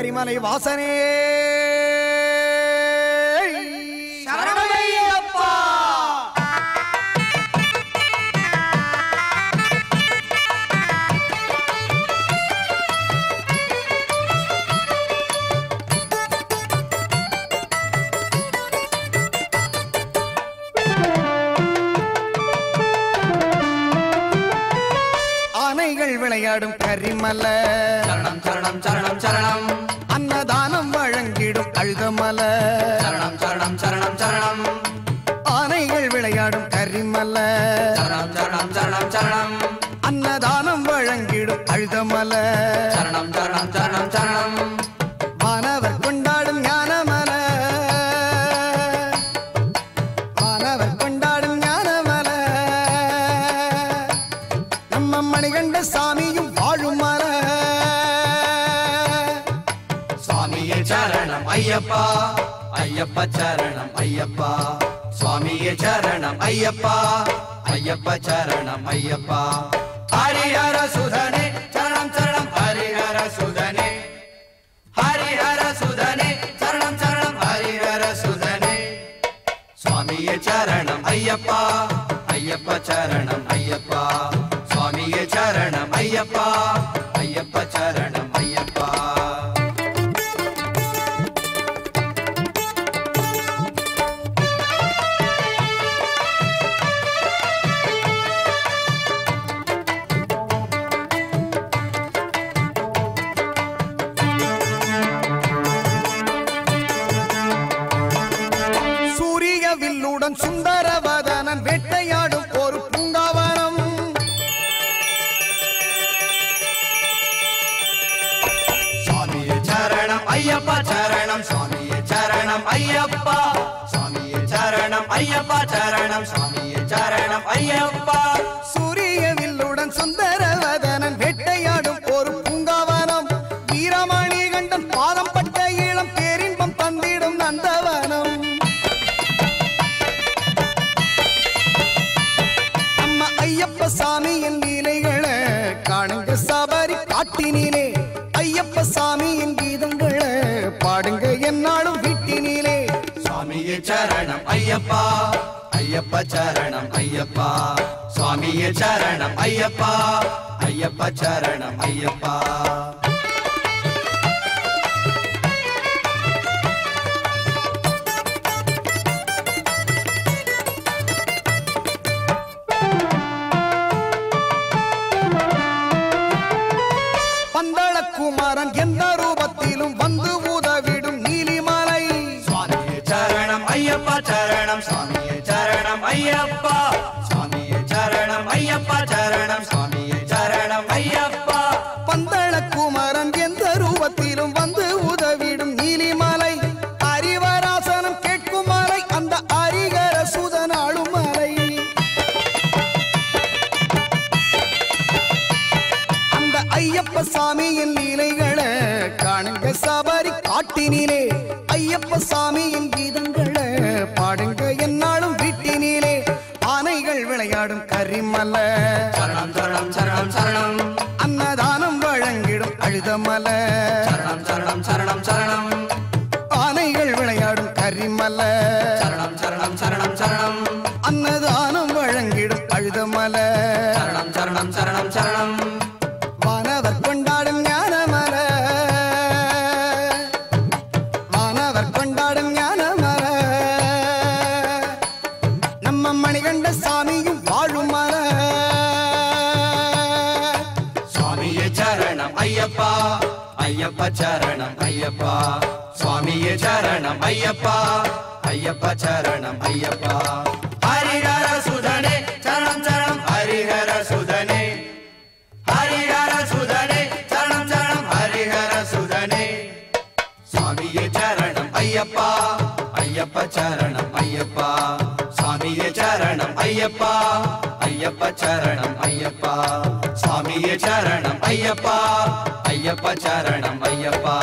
கரிமலை வாசனே. விளையாடும் கரிமல. சரணம் சரணம் சரணம் சரணம். அன்னதானம் வழங்கிடும் அழுதமல. சரணம் சரணம் சரணம் சரணம். ஆனைகள் விளையாடும் கரிமல. சரணம் சரணம் சரணம் சரணம். அன்னதானம் வழங்கிடும் அழுதமல. சரணம் சரணம் சரணம் சரணம். சாமியும் வாழும் மர. சுவாமியே சரணம் ஐயப்பா ஐயப்ப சரணம் ஐயப்பா. சுவாமியே சரணம் ஐயப்பா ஐயப்ப சரணம் ஐயப்பா. ஹரிஹர சுதனே சரணம் சரணம் ஹரிஹர சுதனே. ஹரிஹர சுதனே சரணம் சரணம் ஹரிஹர சுதனே. சுவாமியே சரணம் ஐயப்பா ஐயப்ப சரணம் ஐயப்பா. ஐயப்ப ஐயப்பா. சுவாமியே சரணம் ஐயப்பா சரணம் சுவாமியே சரணம் ஐயப்பா. சூரிய வில்லுடன் சுந்தரவதனன் வேட்டையாடும் ஒரு பூங்காவனம். வீரமணி கண்டன் பாதம் பட்ட இளம் பேரின்பம் தந்திடும் நந்தவனம். நம்ம ஐயப்ப சாமியின் லீலைகளை காணுங்க சபரி காட்டினிலே ஐயப்ப சாமியின் சுவாமியே சரணம் ஐயப்பா. ஐயப்ப சரணம் ஐயப்பா. சுவாமியே சரணம் ஐயப்பா. ஐயப்ப சரணம் ஐயப்பா. சாமியின் லீலைகளை காணுங்க சபரி காட்டினிலே. ஐயப்ப சாமியின் கீதங்களை பாடுங்க என்னாலும் வீட்டினிலே. ஆனைகள் விளையாடும் கரிமல. சரணம் சரணம் சரணம் சரணம். அன்னதானம் வழங்கிடும் அழுதமல. சரணம் சரணம் சரணம் சரணம். ஆனைகள் விளையாடும் கரிமல. சரணம் சரணம் சரணம் சரணம். அன்னதானம் வழங்கிடும் அழுதமல. ஐயப்பா ஐயப்ப சரணம் ஐயப்பா. சுவாமியே சரணம் ஐயப்பா. ஐயப்ப சரணம் ஐயப்பா. ஹரிஹர சுதனே சரணம் சரணம். ஹரிஹர சுதனே. ஹரிஹர சுதனே சரணம் சரணம். ஹரிஹர சுதனே. சுவாமியே சரணம் ஐயப்பா. ஐயப்ப சரணம் ஐயப்பா. சுவாமியே சரணம் ஐயப்பா. ஐயப்ப சரணம் ஐயப்பா. சுவாமியே சரணம் ஐயப்பா. ஐயப்பா சரணம் ஐயப்பா.